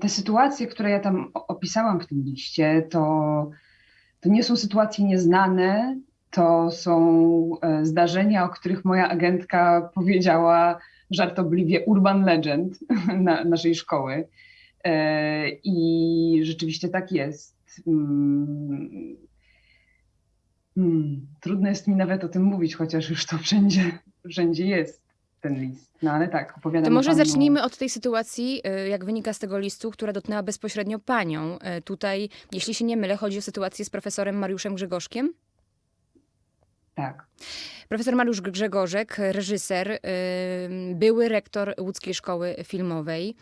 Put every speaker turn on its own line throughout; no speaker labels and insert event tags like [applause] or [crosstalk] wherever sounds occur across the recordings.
Te sytuacje, które ja tam opisałam w tym liście, to, to nie są sytuacje nieznane, to są e, zdarzenia, o których moja agentka powiedziała żartobliwie urban legend [laughs] na, naszej szkoły. E, I rzeczywiście tak jest. Mm, mm, Trudno jest mi nawet o tym mówić, chociaż już to wszędzie, wszędzie jest ten list. No ale tak, opowiadam
To może
panu...
zacznijmy od tej sytuacji, y, jak wynika z tego listu, która dotknęła bezpośrednio panią. Y, Tutaj, jeśli się nie mylę, chodzi o sytuację z profesorem Mariuszem Grzegorzkiem.
Tak.
Profesor Mariusz Grzegorzek, reżyser, y, były rektor łódzkiej szkoły filmowej.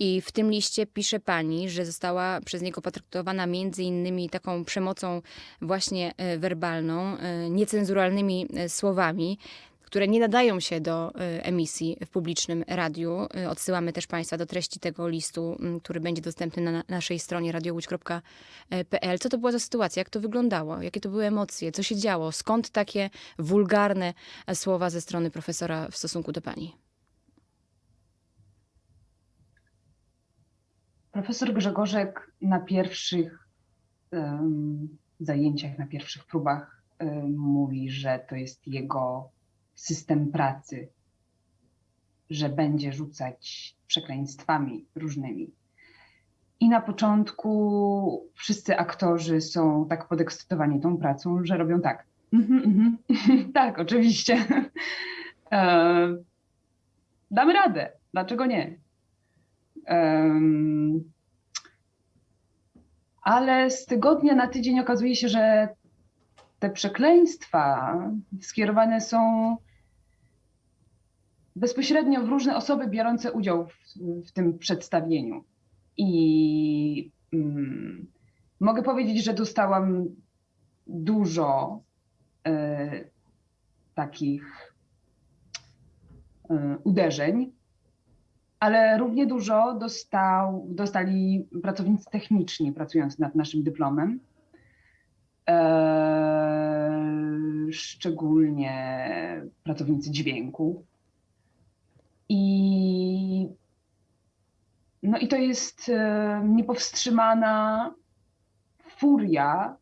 I w tym liście pisze pani, że została przez niego potraktowana między innymi taką przemocą właśnie werbalną, niecenzuralnymi słowami, które nie nadają się do y, emisji w publicznym radiu. Y, Odsyłamy też Państwa do treści tego listu, mm, który będzie dostępny na na naszej stronie radiołódź.pl. Co to była za sytuacja? Jak to wyglądało? Jakie to były emocje? Co się działo? Skąd takie wulgarne e, słowa ze strony profesora w stosunku do pani?
Profesor Grzegorzek na pierwszych em, zajęciach, na pierwszych próbach em, mówi, że to jest jego system pracy, że będzie rzucać przekleństwami różnymi. I na początku wszyscy aktorzy są tak podekscytowani tą pracą, że robią tak. Mhm, mhm. [laughs] tak, oczywiście. E, damy radę. Dlaczego nie? Em, ale z tygodnia na tydzień okazuje się, że te przekleństwa skierowane są bezpośrednio w różne osoby biorące udział w, w tym przedstawieniu. I mm, mogę powiedzieć, że dostałam dużo e, takich e, uderzeń ale równie dużo dostał, dostali pracownicy techniczni pracujący nad naszym dyplomem. Eee, szczególnie pracownicy dźwięku. I, no i to jest e, niepowstrzymana furia,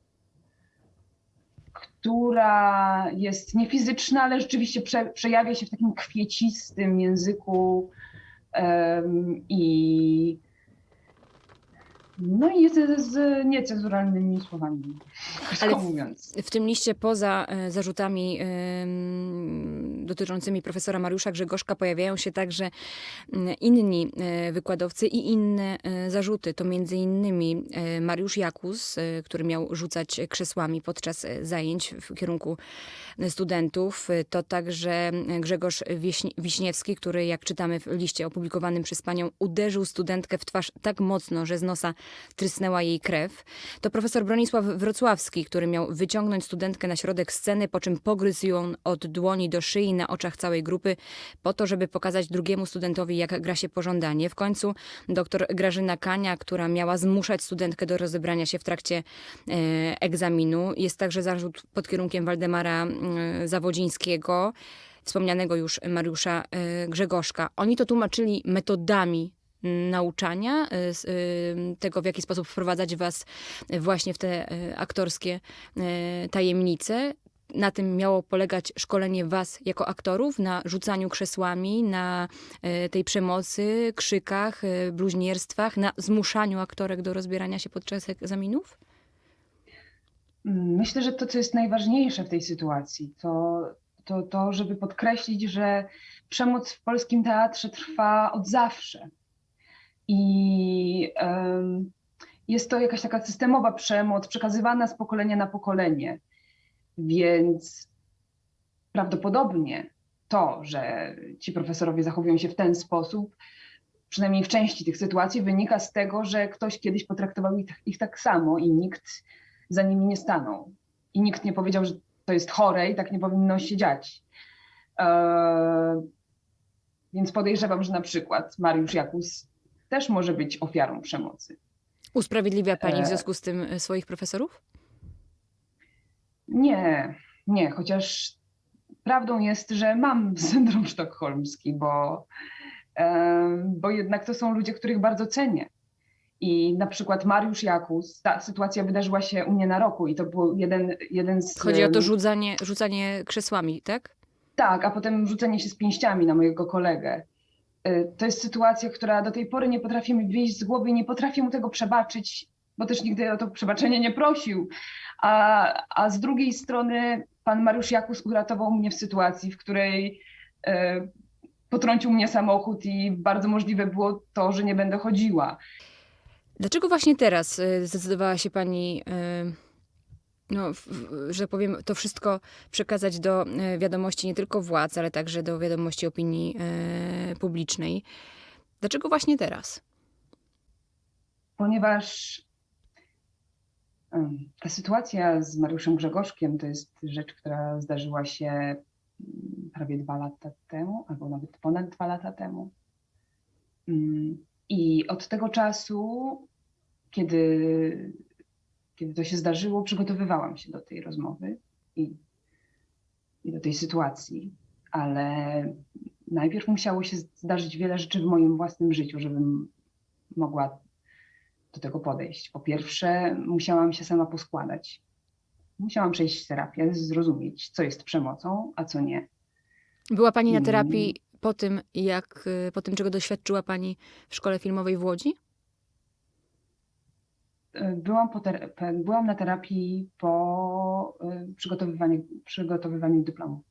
która jest niefizyczna, ale rzeczywiście prze, przejawia się w takim kwiecistym języku Em, I no i z, z niecenzuralnymi słowami,
Ale w-
mówiąc.
W tym liście poza e, zarzutami dotyczącymi profesora Mariusza Grzegorzka pojawiają się także mm, inni e, wykładowcy i inne e, zarzuty. To między innymi e, Mariusz Jakus, który miał rzucać krzesłami podczas zajęć w kierunku studentów. To także Grzegorz Wiśniewski, który jak czytamy w liście opublikowanym przez panią, uderzył studentkę w twarz tak mocno, że z nosa trysnęła jej krew. To profesor Bronisław Wrocławski, który miał wyciągnąć studentkę na środek sceny, po czym pogryzł ją od dłoni do szyi na oczach całej grupy, po to, żeby pokazać drugiemu studentowi, jak gra się pożądanie. W końcu doktor Grażyna Kania, która miała zmuszać studentkę do rozebrania się w trakcie e, egzaminu. Jest także zarzut pod kierunkiem Waldemara e, Zawodzińskiego, wspomnianego już Mariusza e, Grzegorzka. Oni to tłumaczyli metodami nauczania, e, e, tego w jaki sposób wprowadzać was właśnie w te aktorskie tajemnice. Na tym miało polegać szkolenie was jako aktorów, na rzucaniu krzesłami, na e, tej przemocy, krzykach, e, bluźnierstwach, na zmuszaniu aktorek do rozbierania się podczas egzaminów?
Myślę, że to, co jest najważniejsze w tej sytuacji, to to, to żeby podkreślić, że przemoc w polskim teatrze trwa od zawsze. I jest to jakaś taka systemowa przemoc przekazywana z pokolenia na pokolenie. Więc prawdopodobnie to, że ci profesorowie zachowują się w ten sposób, przynajmniej w części tych sytuacji, wynika z tego, że ktoś kiedyś potraktował ich, ich tak samo i nikt za nimi nie stanął. I nikt nie powiedział, że to jest chore i tak nie powinno się dziać. Eee, więc podejrzewam, że na przykład Mariusz Jakus też może być ofiarą przemocy.
Usprawiedliwia pani w
E.
związku z tym e, swoich profesorów?
Nie, nie, chociaż prawdą jest, że mam [laughs] syndrom sztokholmski, bo bo jednak to są ludzie, których bardzo cenię. I na przykład Mariusz Jakus, ta sytuacja wydarzyła się u mnie na roku i to był jeden, jeden z...
Chodzi o to rzucanie, rzucanie krzesłami, tak?
Tak, a potem rzucenie się z pięściami na mojego kolegę. Y, To jest sytuacja, która do tej pory nie potrafi mi wyjść z głowy i nie potrafię mu tego przebaczyć, bo też nigdy o to przebaczenie nie prosił. A, a z drugiej strony pan Mariusz Jakus uratował mnie w sytuacji, w której y, potrącił mnie samochód i bardzo możliwe było to, że nie będę chodziła.
Dlaczego właśnie teraz y, zdecydowała się pani, y, no, że powiem, to wszystko przekazać do y, wiadomości nie tylko władz, ale także do wiadomości opinii publicznej? Dlaczego właśnie teraz?
ponieważ ta sytuacja z Mariuszem Grzegorzkiem to jest rzecz, która zdarzyła się mm, prawie dwa lata temu, albo nawet ponad dwa lata temu. Mm, I od tego czasu, kiedy, kiedy to się zdarzyło, przygotowywałam się do tej rozmowy i, i do tej sytuacji, ale najpierw musiało się zdarzyć wiele rzeczy w moim własnym życiu, żebym mogła do tego podejść. Po pierwsze, musiałam się sama poskładać. Musiałam przejść terapię, zrozumieć, co jest przemocą, a co nie.
Była pani na
Mm.
terapii po tym, jak, po tym, czego doświadczyła pani w szkole filmowej w Łodzi?
Y, Byłam, po ter- byłam na terapii po y, przygotowywaniu, przygotowywaniu dyplomu.